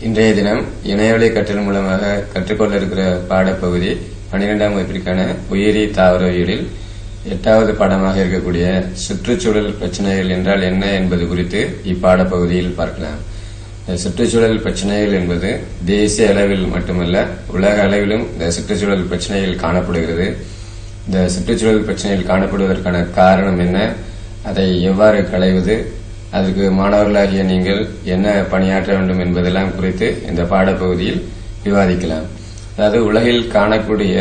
இன்றைய தினம் இணையவழி கற்றல் மூலமாக கற்றுக்கொள்ள இருக்கிற பாடப்பகுதி பன்னிரெண்டாம் வகுப்பிற்கான உயிரி தாவரவியலில் எட்டாவது பாடமாக இருக்கக்கூடிய சுற்றுச்சூழல் பிரச்சனைகள் என்றால் என்ன என்பது குறித்து இப்பாடப்பகுதியில் பார்க்கலாம். சுற்றுச்சூழல் பிரச்சனைகள் என்பது தேசிய அளவில் மட்டுமல்ல உலக அளவிலும் இந்த சுற்றுச்சூழல் பிரச்சனைகள் காணப்படுகிறது. இந்த சுற்றுச்சூழல் பிரச்சனைகள் காணப்படுவதற்கான காரணம் என்ன? அதை எவ்வாறு களைவது? அதற்கு மாணவர்களாகிய நீங்கள் என்ன பணியாற்ற வேண்டும் என்பதெல்லாம் குறித்து இந்த பாடப்பகுதியில் விவாதிக்கலாம். அதாவது உலகில் காணக்கூடிய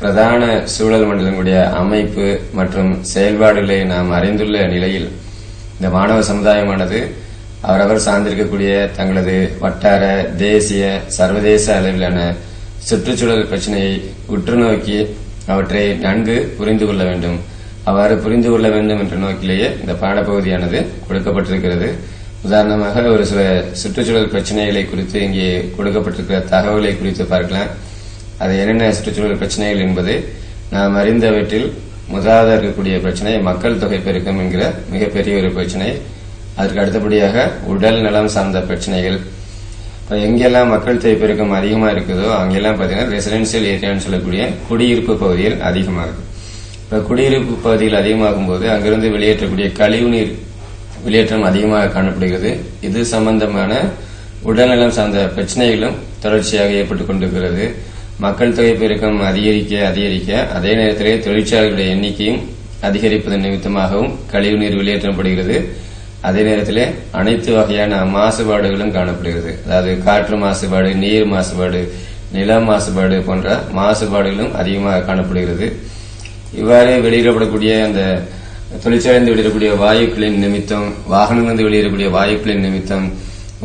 பிரதான சூழல் மண்டலங்களுடைய அமைப்பு மற்றும் செயல்பாடுகளை நாம் அறிந்துள்ள நிலையில் இந்த மாணவ சமுதாயமானது அவரவர் சார்ந்திருக்கக்கூடிய தங்களது வட்டார தேசிய சர்வதேச அளவிலான சுற்றுச்சூழல் பிரச்சினையை உற்று நோக்கி அவற்றை நன்கு புரிந்து கொள்ள வேண்டும். அவ்வாறு புரிந்து கொள்ள வேண்டும் என்ற நோக்கிலேயே இந்த பாடப்பகுதியானது கொடுக்கப்பட்டிருக்கிறது. உதாரணமாக ஒரு சில சுற்றுச்சூழல் பிரச்சனைகளை குறித்து இங்கே கொடுக்கப்பட்டிருக்கிற தகவலை குறித்து பார்க்கலாம். அது என்னென்ன சுற்றுச்சூழல் பிரச்சனைகள் என்பது நாம் அறிந்தவற்றில் முதலாவதாக இருக்கக்கூடிய பிரச்சனை மக்கள் தொகை பெருக்கம் என்கிற மிகப்பெரிய ஒரு பிரச்சனை. அதற்கு அடுத்தபடியாக உடல் நலம் சார்ந்த பிரச்சனைகள். இப்போ எங்கெல்லாம் மக்கள் தொகை பெருக்கம் அதிகமாக இருக்குதோ அங்கெல்லாம் பார்த்தீங்கன்னா ரெசிடென்சியல் ஏரியான்னு சொல்லக்கூடிய குடியிருப்பு பகுதிகள் அதிகமாக இருக்குது குடியிருப்பு பகுதிகள் அதிகமாகும் போது அங்கிருந்து வெளியேற்றக்கூடிய கழிவுநீர் வெளியேற்றம் அதிகமாக காணப்படுகிறது. இது சம்பந்தமான உடல்நலம் சார்ந்த பிரச்சனைகளும் தொடர்ச்சியாக ஏற்பட்டுக் கொண்டிருக்கிறது. மக்கள் தொகை பெருக்கம் அதிகரிக்க அதிகரிக்க அதே நேரத்திலே தொழிற்சாலைகளுடைய எண்ணிக்கையும் அதிகரிப்பதன் நிமித்தமாகவும் கழிவுநீர் வெளியேற்றப்படுகிறது. அதே நேரத்தில் அனைத்து வகையான மாசுபாடுகளும் காணப்படுகிறது. அதாவது காற்று மாசுபாடு நீர் மாசுபாடு நில மாசுபாடு போன்ற மாசுபாடுகளும் அதிகமாக காணப்படுகிறது. இவ்வாறு வெளியிடப்படக்கூடிய அந்த தொழிற்சாலைந்து வெளியிடக்கூடிய வாயுக்களின் நிமித்தம் வாகனங்களிலிருந்து வெளியிடக்கூடிய வாயுக்களின் நிமித்தம்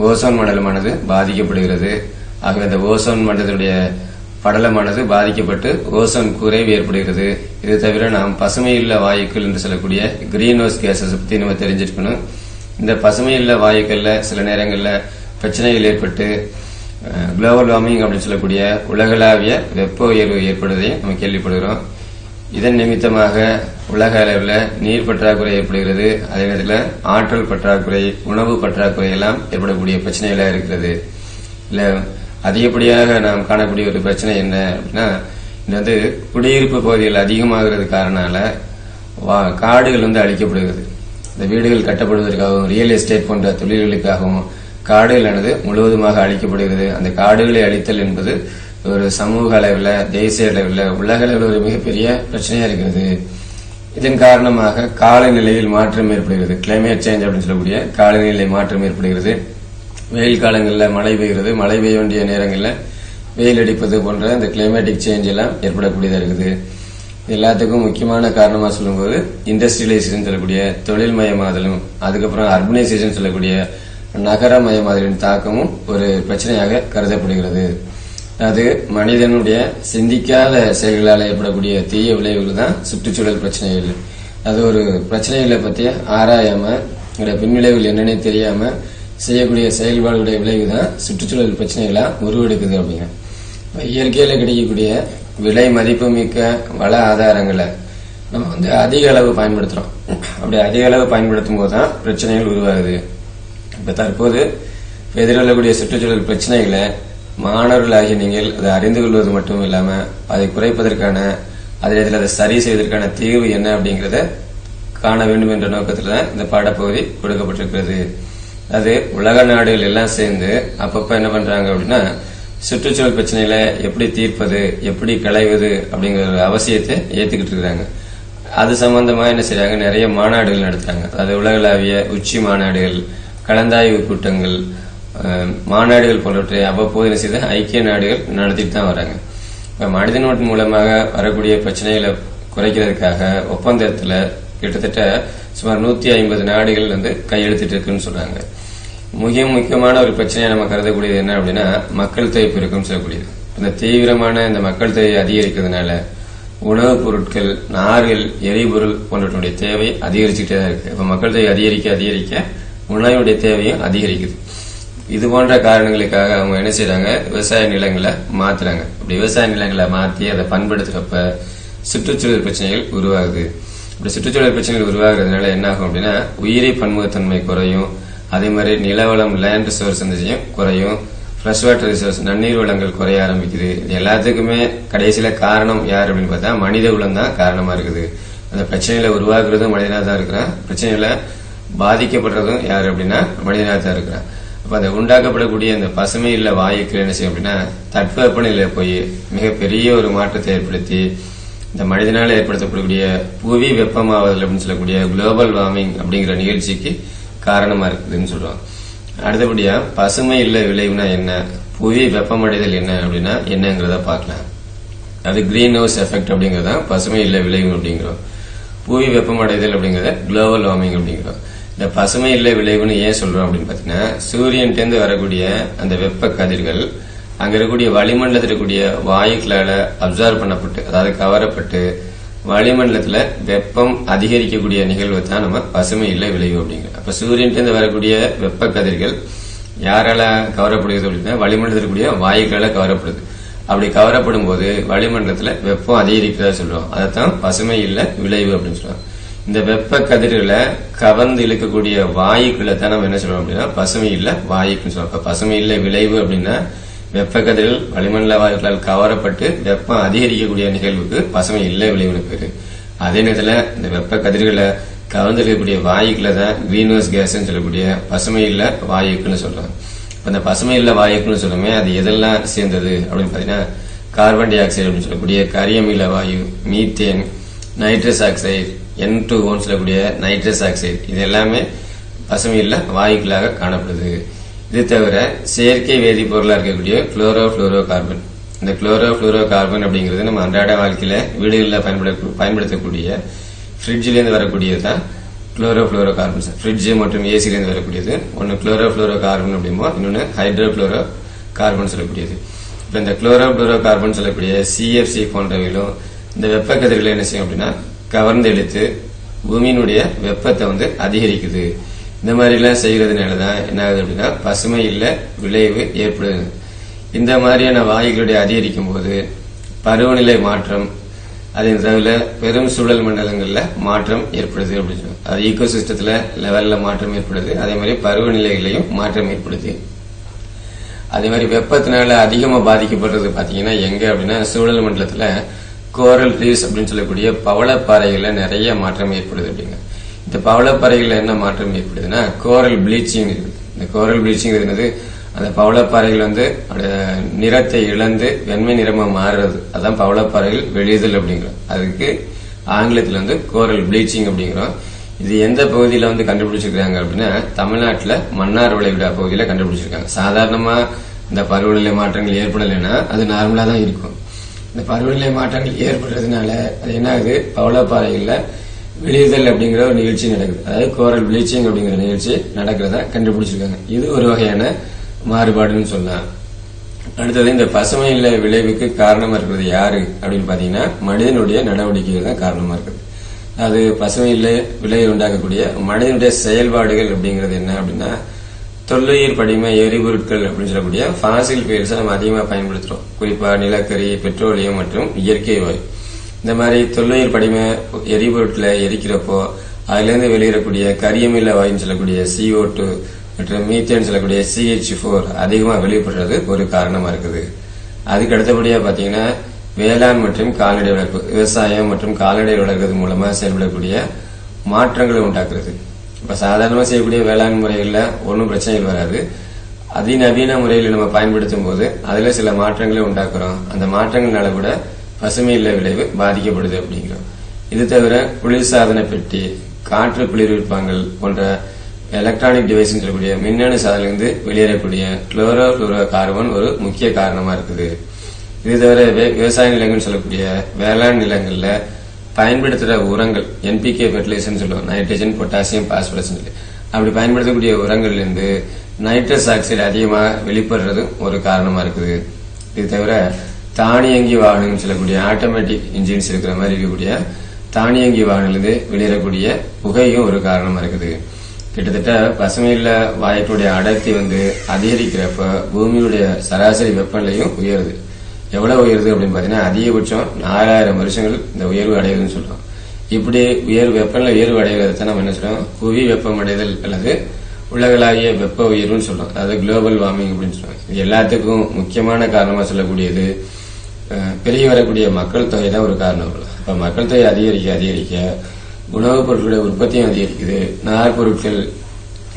ஓசோன் மண்டலமானது பாதிக்கப்படுகிறது. ஆகவே அந்த ஓசோன் மண்டலத்துடைய படலமானது பாதிக்கப்பட்டு ஓசோன் குறைவு ஏற்படுகிறது. இது தவிர நாம் பசுமையுள்ள வாயுக்கள் என்று சொல்லக்கூடிய கிரீன் ஹவுஸ் கேசஸ் பற்றி நம்ம தெரிஞ்சிருக்கணும். இந்த பசுமையுள்ள வாயுக்கள்ல சில நேரங்களில் பிரச்சனைகள் ஏற்பட்டு குளோபல் வார்மிங் அப்படின்னு சொல்லக்கூடிய உலகளாவிய வெப்ப உயர்வு ஏற்படுவதையும் நம்ம கேள்விப்படுகிறோம். இதன் நிமித்தமாக உலக அளவில் நீர் பற்றாக்குறை ஏற்படுகிறது. அதே நேரத்தில் ஆற்றல் பற்றாக்குறை உணவு பற்றாக்குறை எல்லாம் ஏற்படக்கூடிய பிரச்சனைகளாக இருக்கிறது. இல்லை அதிகப்படியாக நாம் காணக்கூடிய ஒரு பிரச்சனை என்ன அப்படின்னா இது வந்து குடியிருப்பு பகுதிகள் அதிகமாகிறது காரணால வா- காடுகள் வந்து அழிக்கப்படுகிறது. இந்த வீடுகள் கட்டப்படுவதற்காகவும் ரியல் எஸ்டேட் போன்ற தொழில்களுக்காகவும் காடுகளானது முழுவதுமாக அழிக்கப்படுகிறது. அந்த காடுகளை அழித்தல் என்பது ஒரு சமூக அளவில் தேசிய அளவில் உலக அளவில் ஒரு மிகப்பெரிய பிரச்சனையா இருக்கிறது. இதன் காரணமாக காலநிலையில் மாற்றம் ஏற்படுகிறது. கிளைமேட் சேஞ்ச் அப்படின்னு சொல்லக்கூடிய காலநிலை மாற்றம் ஏற்படுகிறது. வெயில் காலங்களில் மழை பெய்கிறது. மழை பெய்ய வேண்டிய நேரங்களில் வெயில் அடிப்பது போன்ற இந்த கிளைமேட்டிக் சேஞ்ச் எல்லாம் ஏற்படக்கூடியதாக இருக்குது. எல்லாத்துக்கும் முக்கியமான காரணமாக சொல்லும்போது இண்டஸ்ட்ரியலைசேஷன் சொல்லக்கூடிய தொழில்மயமாதலும் அதுக்கப்புறம் அர்பனைசேஷன் சொல்லக்கூடிய நகரமயமாதலின் தாக்கமும் ஒரு பிரச்சனையாக கருதப்படுகிறது. அது மனிதனுடைய சிந்திக்காத செயல்களால் ஏற்படக்கூடிய தீய விளைவுகள் தான் சுற்றுச்சூழல் பிரச்சனைகள். அது ஒரு பிரச்சனைகளை பற்றி ஆராயாம பின்விளைவுகள் என்னன்னே தெரியாம செய்யக்கூடிய செயல்பாடுடைய விளைவு தான் சுற்றுச்சூழல் பிரச்சனைகளா உருவெடுக்குது அப்படிங்க. இயற்கையில கிடைக்கக்கூடிய விலை மதிப்புமிக்க வள ஆதாரங்களை நம்ம வந்து அதிக அளவு பயன்படுத்துறோம். அப்படி அதிக அளவு பயன்படுத்தும் போது தான் பிரச்சனைகள் உருவாகுது. இப்ப தற்போது எதிரொள்ளக்கூடிய எதிர்கொள்ளக்கூடிய சுற்றுச்சூழல் பிரச்சனைகளை மாணவர்களாகிய நீங்கள் அதை அறிந்து கொள்வது மட்டும் இல்லாம அதை குறைப்பதற்கான அதே இதில் அதை சரி செய்வதற்கான தீர்வு என்ன அப்படிங்கறத காண வேண்டும் என்ற நோக்கத்தில் தான் இந்த பாடப்பகுதி கொடுக்கப்பட்டிருக்கிறது. அது உலக நாடுகள் எல்லாம் சேர்ந்து அப்பப்ப என்ன பண்றாங்க அப்படின்னா சுற்றுச்சூழல் பிரச்சனைகளை எப்படி தீர்ப்பது எப்படி களைவது அப்படிங்கிற ஒரு அவசியத்தை ஏத்துக்கிட்டு இருக்கிறாங்க. அது சம்பந்தமா என்ன செய்யறாங்க நிறைய மாநாடுகள் நடத்துறாங்க. அது உலகளாவிய உச்சி மாநாடுகள் கலந்தாய்வு கூட்டங்கள் மாநாடுகள் போன்றவற்றை அவ்வப்போது செய்து ஐக்கிய நாடுகள் நடத்திட்டு தான் வராங்க. இப்ப மனித நோட்டு மூலமாக வரக்கூடிய பிரச்சனைகளை குறைக்கிறதுக்காக ஒப்பந்தத்துல கிட்டத்தட்ட சுமார் நூத்தி ஐம்பது நாடுகள் வந்து கையெழுத்திட்டு இருக்குன்னு சொல்றாங்க. மிக முக்கியமான ஒரு பிரச்சனையை நம்ம கருதக்கூடியது என்ன அப்படின்னா மக்கள் தொகை பெருக்கம் சொல்லக்கூடியது. இந்த தீவிரமான இந்த மக்கள் தொகை அதிகரிக்கிறதுனால உணவுப் பொருட்கள் நார்கள் எரிபொருள் போன்றவற்றுடைய தேவை அதிகரிச்சுக்கிட்டே தான் இருக்கு. இப்ப மக்கள் தொகை அதிகரிக்க அதிகரிக்க உணவுடைய தேவையும் அதிகரிக்குது. இது போன்ற காரணங்களுக்காக அவங்க என்ன செய்யறாங்க விவசாய நிலங்களை மாத்துறாங்க. அப்படி விவசாய நிலங்களை மாத்தி அதை பண்படுத்துறப்ப சுற்றுச்சூழல் பிரச்சனைகள் உருவாகுது. இப்படி சுற்றுச்சூழல் பிரச்சனைகள் உருவாகிறதுனால என்ன ஆகும் அப்படின்னா உயிரி பன்முகத்தன்மை குறையும். அதே மாதிரி நிலவளம் லேண்ட் ரிசோர்ஸ் இருந்துச்சும் குறையும். ஃப்ரெஷ் வாட்டர் ரிசோர்ஸ் நன்னீர் வளங்கள் குறைய ஆரம்பிக்குது. இது எல்லாத்துக்குமே கடைசியில காரணம் யார் அப்படின்னு பார்த்தா மனித குலம் தான் காரணமா இருக்குது. அந்த பிரச்சனைகளை உருவாக்குறதும் மனிதனாக தான் இருக்கிறான். பிரச்சனைகளை பாதிக்கப்படுறதும் யார் அப்படின்னா மனிதனாக தான் இருக்கிறான். அப்ப அந்த உண்டாக்கப்படக்கூடிய அந்த பசுமை இல்ல வாயுக்கள் என்ன செய்யும் அப்படின்னா தட்பவெப்பநிலையில போய் மிகப்பெரிய ஒரு மாற்றத்தை ஏற்படுத்தி இந்த மனிதனால் ஏற்படுத்தப்படக்கூடிய புவி வெப்பமாவதல் அப்படின்னு சொல்லக்கூடிய குளோபல் வார்மிங் அப்படிங்கிற நிகழ்ச்சிக்கு காரணமா இருக்குதுன்னு சொல்றோம். அடுத்தபடியா பசுமை இல்ல விளைவுனா என்ன? புவி வெப்பமடைதல் என்ன அப்படின்னா என்னங்கிறத பார்க்கலாம். அது கிரீன் ஹவுஸ் எஃபெக்ட் அப்படிங்கறத பசுமை இல்ல விளைவு அப்படிங்கிறோம். புவி வெப்பமடைதல் அப்படிங்கறத குளோபல் வார்மிங் அப்படிங்கிறோம். இந்த பசுமை இல்லை விளைவுன்னு ஏன் சொல்றோம் அப்படின்னு பாத்தீங்கன்னா சூரியன்டேந்து வரக்கூடிய அந்த வெப்ப கதிர்கள் அங்க இருக்கக்கூடிய வளிமண்டலத்தில் இருக்கக்கூடிய வாயுக்களால அப்சர்வ் பண்ணப்பட்டு அதாவது கவரப்பட்டு வளிமண்டலத்துல வெப்பம் அதிகரிக்கக்கூடிய நிகழ்வு தான் நம்ம பசுமை இல்லை விளைவு அப்படிங்கிறோம். அப்ப சூரியன்டேந்து வரக்கூடிய வெப்ப கதிர்கள் யாரால கவரப்படுகிறது அப்படின்னா வளிமண்டலத்தில் இருக்கக்கூடிய வாயுக்களால கவரப்படுது. அப்படி கவரப்படும் போது வளிமண்டலத்துல வெப்பம் அதிகரிக்கிறதா சொல்றோம். அதைத்தான் பசுமை இல்லை விளைவு அப்படின்னு சொல்றோம். இந்த வெப்ப கதிர்களை கவர்ந்து இழுக்கக்கூடிய வாயுக்களை தான் நம்ம என்ன சொல்றோம் அப்படின்னா பசுமை இல்லை வாயுக்குன்னு சொல்றோம். பசுமை இல்லை விளைவு அப்படின்னா வெப்ப கதிர்கள் வளிமண்டல வாயுக்களால் கவரப்பட்டு வெப்பம் அதிகரிக்கக்கூடிய நிகழ்வுக்கு பசுமை இல்லை விளைவுன்னு பேரு. அதே நேரத்தில் இந்த வெப்ப கதிர்களை கவர்ந்து இருக்கக்கூடிய வாயுக்களை தான் கிரீன் ஹவுஸ் கேஸ்ன்னு சொல்லக்கூடிய பசுமை இல்லை வாயுக்குன்னு சொல்றோம். இப்போ இந்த பசுமை இல்லை வாயுக்குன்னு சொல்லுமே அது எதெல்லாம் சேர்ந்தது அப்படின்னு பார்த்தீங்கன்னா கார்பன் டை ஆக்சைடு அப்படின்னு சொல்லக்கூடிய கரியமில வாயு methane nitrous oxide N two ஓன்னு சொல்லக்கூடிய நைட்ரஸ் ஆக்சைடு இது எல்லாமே பசுமையில் வாயுக்களாக காணப்படுது. இது தவிர செயற்கை வேதிப்பொருளாக இருக்கக்கூடிய குளோரோ ஃப்ளோரோ கார்பன் இந்த குளோரோ ஃப்ளோரோ கார்பன் அப்படிங்கிறது நம்ம அன்றாட வாழ்க்கையில் வீடுகளில் பயன்பட பயன்படுத்தக்கூடிய ஃப்ரிட்ஜிலேருந்து வரக்கூடியது தான் குளோரோ புளோரோ கார்பன்ஸ் ஃப்ரிட்ஜ் மற்றும் ஏசிலேருந்து வரக்கூடியது. ஒன்று குளோரோ ஃப்ளோரோ கார்பன் அப்படிமோ இன்னொன்று ஹைட்ரோ குளோரோ கார்பன் சொல்லக்கூடியது. இப்போ இந்த குளோரோ ஃப்ளோரோ கார்பன் சொல்லக்கூடிய சிஎஃப்சி போன்றவைகளும் இந்த வெப்ப கதிர்களை என்ன செய்யும் அப்படின்னா கவர்ந்தெடுத்து பூமியினுடைய வெப்பத்தை வந்து அதிகரிக்குது. இந்த மாதிரிலாம் செய்யறதுனால தான் என்ன ஆகுது அப்படின்னா பசுமை இல்ல விளைவு ஏற்படுது. இந்த மாதிரியான வாயுகளுடைய அதிகரிக்கும் போது பருவநிலை மாற்றம் அதே தவிர பெரும் சூழல் மண்டலங்கள்ல மாற்றம் ஏற்படுது அப்படின்னு அது ஈகோ சிஸ்டத்துல லெவல்ல மாற்றம் ஏற்படுது. அதே மாதிரி பருவநிலைகளையும் மாற்றம் ஏற்படுது. அதே மாதிரி வெப்பத்தினால அதிகமா பாதிக்கப்படுறது பாத்தீங்கன்னா எங்க அப்படின்னா சூழல் மண்டலத்துல கோரல் ரீஸ் அப்படின்னு சொல்லக்கூடிய பவளப்பாறைகள்ல நிறைய மாற்றம் ஏற்படுது அப்படிங்க. இந்த பவளப்பாறைகள்ல என்ன மாற்றம் ஏற்படுதுன்னா கோரல் ப்ளீச்சிங் இருக்குது இந்த கோரல் ப்ளீச்சிங் என்னது அந்த பவளப்பாறைகள் வந்து அதோட நிறத்தை இழந்து வெண்மை நிறமாக மாறுறது. அதான் பவளப்பாறைகள் வெளியுதல் அப்படிங்கிறோம். அதுக்கு ஆங்கிலத்தில் வந்து கோரல் ப்ளீச்சிங் அப்படிங்கிறோம். இது எந்த பகுதியில் வந்து கண்டுபிடிச்சிருக்காங்க அப்படின்னா தமிழ்நாட்டில் மன்னார் விளைவிடா பகுதியில் கண்டுபிடிச்சிருக்காங்க. சாதாரணமாக இந்த பருவநிலை மாற்றங்கள் ஏற்படலைன்னா அது நார்மலாக தான் இருக்கும். இந்த பருவநிலை மாற்றங்கள் ஏற்படுறதுனால அது என்ன ஆகுது பவளப்பாறைகள்ல வெளியுதல் அப்படிங்கிற ஒரு நிகழ்ச்சி நடக்குது. அதாவது கோரல் ப்ளீச்சிங் அப்படிங்கிற நிகழ்ச்சி நடக்கிறதா கண்டுபிடிச்சிருக்காங்க. இது ஒரு வகையான மாறுபாடுன்னு சொல்லலாம். அடுத்தது இந்த பசுமை இல்ல விளைவுக்கு காரணமா இருக்கிறது யாரு அப்படின்னு பாத்தீங்கன்னா மனிதனுடைய நடவடிக்கைகள் தான் காரணமா இருக்குது. அது பசுமை இல்ல விளைவு உண்டாக்கக்கூடிய மனிதனுடைய செயல்பாடுகள் அப்படிங்கிறது என்ன அப்படின்னா தொல்லுயிர் படிம எரிபொருட்கள் அப்படின்னு சொல்லக்கூடிய ஃபாசில் fuels நம்ம அதிகமாக பயன்படுத்துகிறோம் குறிப்பாக நிலக்கரி பெட்ரோலியம் மற்றும் இயற்கை வாயு. இந்த மாதிரி தொல்லுயிர் படிம எரிபொருட்களை எரிக்கிறப்போ அதுலேருந்து வெளியிடக்கூடிய கரியமில்ல வாயுன்னு சொல்லக்கூடிய சிஓ டூ மற்றும் மீத்தேன் சொல்லக்கூடிய சிஹெச் ஃபோர் அதிகமாக வெளிப்படுறது ஒரு காரணமாக இருக்குது. அதுக்கு அடுத்தபடியாக பார்த்தீங்கன்னா வேளாண் மற்றும் கால்நடை வளர்ப்பு விவசாயம் மற்றும் கால்நடை வளர்க்கிறது மூலமாக செயல்படக்கூடிய மாற்றங்களை உண்டாக்குறது. இப்ப சாதாரணமா செய்யக்கூடிய வேளாண் முறைகள்ல ஒன்றும் பிரச்சனைகள் வராது. அதிநவீன முறையில் நம்ம பயன்படுத்தும் போது அதுல சில மாற்றங்களை உண்டாக்குறோம். அந்த மாற்றங்கள்னால கூட பசுமை இல்ல விளைவு பாதிக்கப்படுது அப்படிங்கிறோம். இது தவிர குளிர்சாதன பெட்டி காற்று குளிர்விப்பாங்கள் போன்ற எலக்ட்ரானிக் டிவைஸ் சொல்லக்கூடிய மின்னணு சாதனிலிருந்து வெளியேறக்கூடிய குளோரோ குளோரோ கார்பன் ஒரு முக்கிய காரணமா இருக்குது. இது தவிர விவசாய நிலங்கள் சொல்லக்கூடிய வேளாண் நிலங்கள்ல பயன்படுத்துகிற உரங்கள் என்பிகே ஃபெர்டிலைசர்னு சொல்லுவோம். நைட்ரஜன் பொட்டாசியம் பாஸ்பரஸ் அப்படி பயன்படுத்தக்கூடிய உரங்கள்லேருந்து நைட்ரஸ் ஆக்சைடு அதிகமாக வெளிப்படுறதும் ஒரு காரணமாக இருக்குது. இது தவிர தானியங்கி வாகனங்கள் சொல்லக்கூடிய ஆட்டோமேட்டிக் இன்ஜின்ஸ் இருக்கிற மாதிரி இருக்கக்கூடிய தானியங்கி வாகனங்களிலிருந்து வெளியேறக்கூடிய புகையும் ஒரு காரணமாக இருக்குது. கிட்டத்தட்ட பசுமையில வாயுக்களுடைய அடர்த்தி வந்து அதிகரிக்கிறப்ப பூமியுடைய சராசரி வெப்பநிலையும் உயருது. எவ்வளவு உயருது அப்படின்னு பாத்தீங்கன்னா அதிகபட்சம் நாலாயிரம் வருஷங்கள் இந்த உயர்வு அடையுதுன்னு சொல்றோம். இப்படி உயர்வு வெப்பநிலை உயர்வு அடைகிறத நம்ம என்ன சொல்றோம்? புவி வெப்பமடைதல் அல்லது உலகளாவிய வெப்ப உயர்வுன்னு சொல்றோம். அதாவது குளோபல் வார்மிங் அப்படின்னு சொல்லுவாங்க இது எல்லாத்துக்கும் முக்கியமான காரணமா சொல்லக்கூடியது. பெரிய பெருகி வரக்கூடிய மக்கள் தொகை தான் ஒரு காரணம். இப்ப மக்கள் தொகை அதிகரிக்க அதிகரிக்க உணவுப் பொருட்களுடைய உற்பத்தியும் அதிகரிக்குது. நார்பொருட்கள்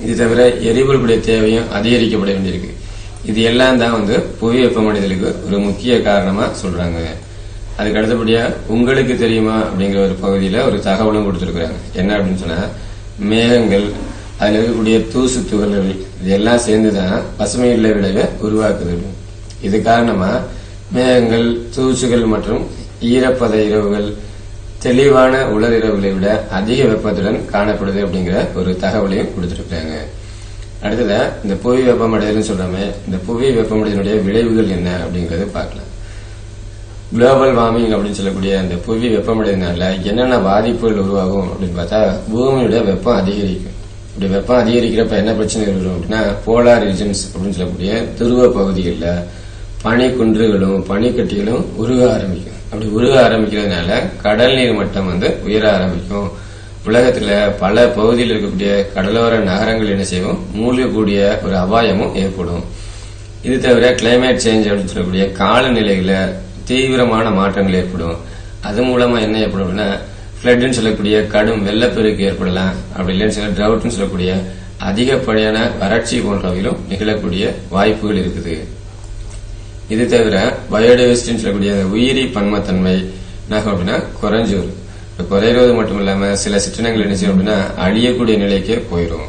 இது தவிர எரிபொருளுடைய தேவையும் அதிகரிக்கப்பட வேண்டியிருக்கு. இது எல்லாம் தான் வந்து புவி வெப்பமடைதலுக்கு ஒரு முக்கிய காரணமா சொல்றாங்க. அதுக்கு அடுத்தபடியா உங்களுக்கு தெரியுமா? அப்படிங்கிற ஒரு பகுதியில ஒரு தகவலும் கொடுத்துருக்குறாங்க. என்ன அப்படின்னு சொன்னா மேகங்கள் அதுல இருக்கக்கூடிய தூசு துகள்கள் இது எல்லாம் சேர்ந்துதான் பசுமை இல்ல விளைவை உருவாக்குது. இது காரணமா மேகங்கள் தூசுகள் மற்றும் ஈரப்பத இரவுகள் தெளிவான உலர் இரவுகளை விட அதிக வெப்பத்துடன் காணப்படுது அப்படிங்கிற ஒரு தகவலையும் கொடுத்துருக்குறாங்க. அடுத்தது இந்த புவி வெப்பமடைதல்னு சொல்றோமே இந்த புவி வெப்பமடைதலுடைய விளைவுகள் என்ன அப்படிங்கறத பார்க்கலாம். குளோபல் வார்மிங் அப்படின்னு சொல்லக்கூடிய அந்த புவி வெப்பமடைதனால என்னென்ன பாதிப்புகள் உருவாகும் அப்படின்னு பார்த்தா பூமியோட வெப்பம் அதிகரிக்கும். இப்படி வெப்பம் அதிகரிக்கிறப்ப என்ன பிரச்சனைகள் வரும் அப்படின்னா போலார் ரீஜன்ஸ் அப்படின்னு சொல்லக்கூடிய துருவ பகுதிகளில் பனி குன்றுகளும் பனிக்கட்டிகளும் உருக ஆரம்பிக்கும். அப்படி உருக ஆரம்பிக்கிறதுனால கடல் நீர் மட்டம் வந்து உயர ஆரம்பிக்கும். உலகத்துல பல பகுதியில் இருக்கக்கூடிய கடலோர நகரங்கள் என்ன செய்யும்? மூழ்கக்கூடிய ஒரு அபாயமும் ஏற்படும். இது தவிர கிளைமேட் சேஞ்ச் அப்படின்னு சொல்லக்கூடிய காலநிலையில தீவிரமான மாற்றங்கள் ஏற்படும். அது மூலமா என்ன ஏற்படும் அப்படின்னா ஃபிளட்னு சொல்லக்கூடிய கடும் வெள்ளப்பெருக்கு ஏற்படலாம். அப்படி இல்லைன்னு சொல்ல ட்ரவுட்னு சொல்லக்கூடிய அதிகப்படியான வறட்சி போன்றவையிலும் நிகழக்கூடிய வாய்ப்புகள் இருக்குது. இது தவிர பயோடைவர்சிட்டின்னு சொல்லக்கூடிய உயிரி பன்மத்தன்மை என்ன அப்படின்னா குறைஞ்சு குறையிறது மட்டும் இல்லாம சில சிற்றினங்கள் என்ன செய்யும் அப்படின்னா அழியக்கூடிய நிலைக்கே போயிடும்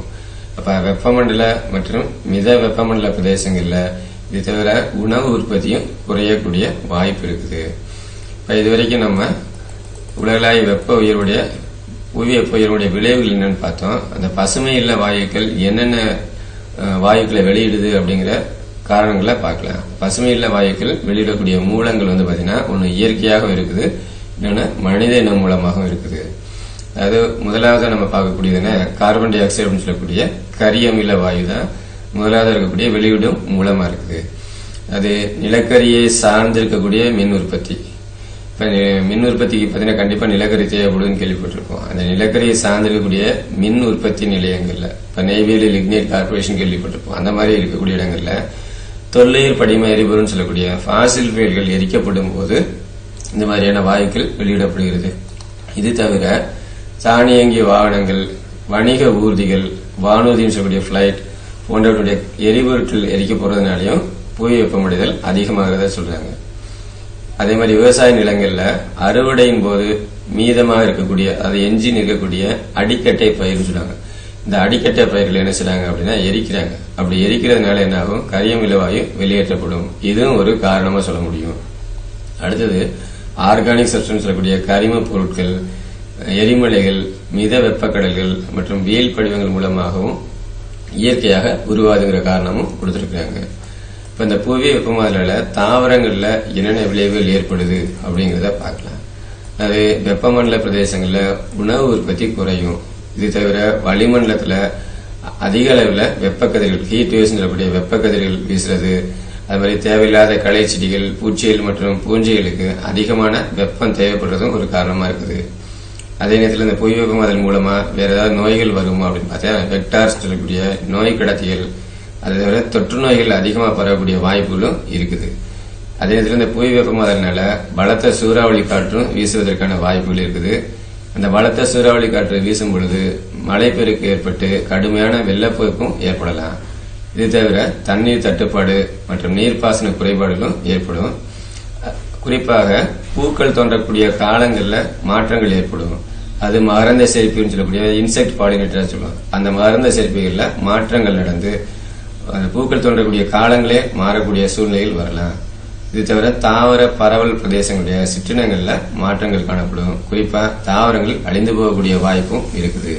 அப்ப வெப்பமண்டல மற்றும் மித வெப்பமண்டல பிரதேசங்கள்ல இது தவிர உணவு உற்பத்தியும் குறையக்கூடிய வாய்ப்பு இருக்குது. இப்ப இதுவரைக்கும் நம்ம உலகளாவிய வெப்ப உயர்வுடைய புவி வெப்ப உயர்வுடைய விளைவுகள் என்னன்னு பார்த்தோம். அந்த பசுமை இல்ல வாயுக்கள் என்னென்ன வாயுக்களை வெளியிடுது அப்படிங்கிற காரணங்களை பார்க்கலாம். பசுமை இல்ல வாயுக்கள் வெளியிடக்கூடிய மூலங்கள் வந்து பாத்தீங்கன்னா ஒன்னு இயற்கையாக இருக்குது. இன்னொன்னு மனித இனம் மூலமாகவும் இருக்குது. அது முதலாவது நம்ம பார்க்கக்கூடியதுன்னா கார்பன் டை ஆக்சைடு அப்படின்னு சொல்லக்கூடிய கரியமில வாயு தான் முதலாவது இருக்கக்கூடிய வெளியிடும் மூலமா இருக்குது. அது நிலக்கரியை சார்ந்து இருக்கக்கூடிய மின் உற்பத்தி. இப்ப மின் உற்பத்திக்கு பார்த்தீங்கன்னா கண்டிப்பா நிலக்கரி தேவைப்படுதுன்னு கேள்விப்பட்டிருக்கோம் அந்த நிலக்கரியை சார்ந்து இருக்கக்கூடிய மின் உற்பத்தி நிலையங்கள்ல இப்ப நெய்வேலி லிக்னேட் கார்பரேஷன் கேள்விப்பட்டிருப்போம். அந்த மாதிரி இருக்கக்கூடிய இடங்கள்ல தொல்லையில் படிம எரிபொருள்னு சொல்லக்கூடிய ஃபாசில் ஃபுயல்கள் எரிக்கப்படும் போது இந்த மாதிரியான வாயுக்கள் வெளியிடப்படுகிறது. இது தவிர தானியங்கி வாகனங்கள் வணிக ஊர்திகள் வானூர்தின்னு சொல்லக்கூடிய ஃபிளைட் போன்றவற்றுடைய எரிபொருட்கள் எரிக்க போறதுனாலையும் புவி வெப்பமடைதல் அதிகமாகிறத சொல்றாங்க. அதே மாதிரி விவசாய நிலங்கள்ல அறுவடையின் போது மீதமாக இருக்கக்கூடிய அது எஞ்சி நிற்கக்கூடிய அடிக்கட்டை பயிர்னு சொல்றாங்க. இந்த அடிக்கட்டை பயிர்கள் என்ன செய்றாங்க அப்படின்னா எரிக்கிறாங்க. அப்படி எரிக்கிறதுனால என்ன ஆகும் கரியமில வெளியேற்றப்படும். இதுவும் ஒரு காரணமா சொல்ல முடியும். அடுத்தது ஆர்கானிக் சப்ஸ்டன்ஸ் சொல்லக்கூடிய கரிம பொருட்கள் எரிமலைகள் மித வெப்பக்கடல்கள் மற்றும் வேல் படிவங்கள் மூலமாகவும் இயற்கையாக உருவாதுங்கிற காரணமும் கொடுத்துருக்குறாங்க. இப்போ இந்த புவி வெப்பமாதலால் தாவரங்களில் என்னென்ன விளைவுகள் ஏற்படுது அப்படிங்கிறத பார்க்கலாம். அது வெப்பமண்டல பிரதேசங்களில் உணவு உற்பத்தி குறையும். இது தவிர வளிமண்டலத்தில் அதிக அளவில் வெப்பக்கதிர்கள் ஹீட் வேவ்ஸ் சொல்லக்கூடிய வெப்பக்கதிர்கள் வீசுறது அது மாதிரி தேவையில்லாத களை செடிகள் பூச்சிகள் மற்றும் பூஞ்சைகளுக்கு அதிகமான வெப்பம் தேவைப்படுறதும் ஒரு காரணமா இருக்குது. அதே நேரத்தில் இந்த புவி வெப்பமாதல் மூலமா வேற ஏதாவது நோய்கள் வருமா அப்படின்னு பார்த்தா வெக்டார்ஸ் சொல்லக்கூடிய நோய் கடத்திகள் அதே தவிர தொற்று நோய்கள் அதிகமாக பரவக்கூடிய வாய்ப்புகளும் இருக்குது. அதே நேரத்தில் இந்த புவி வெப்பமாதல்னால பலத்த சூறாவளி காற்றும் வீசுவதற்கான வாய்ப்புகள் இருக்குது. அந்த பலத்த சூறாவளி காற்று வீசும் பொழுது மழைப்பெருக்கு ஏற்பட்டு கடுமையான வெள்ளப்பெருக்கும் ஏற்படலாம். இது தவிர தண்ணீர் தட்டுப்பாடு மற்றும் நீர்ப்பாசன குறைபாடுகளும் ஏற்படும். குறிப்பாக பூக்கள் தோன்றக்கூடிய காலங்களில் மாற்றங்கள் ஏற்படும். அது மருந்த செரிப்புன்னு சொல்லக்கூடிய இன்செக்ட் பாலினேட்டர் சொல்லுவோம். அந்த மகரந்த செரிப்புகளில் மாற்றங்கள் நடந்து அந்த பூக்கள் தோன்றக்கூடிய காலங்களே மாறக்கூடிய சூழ்நிலையில் வரலாம். இது தவிர தாவர பரவல் பிரதேசங்களுடைய சிற்றினங்களில் மாற்றங்கள் காணப்படும். குறிப்பாக தாவரங்கள் அழிந்து போகக்கூடிய வாய்ப்பும் இருக்குது.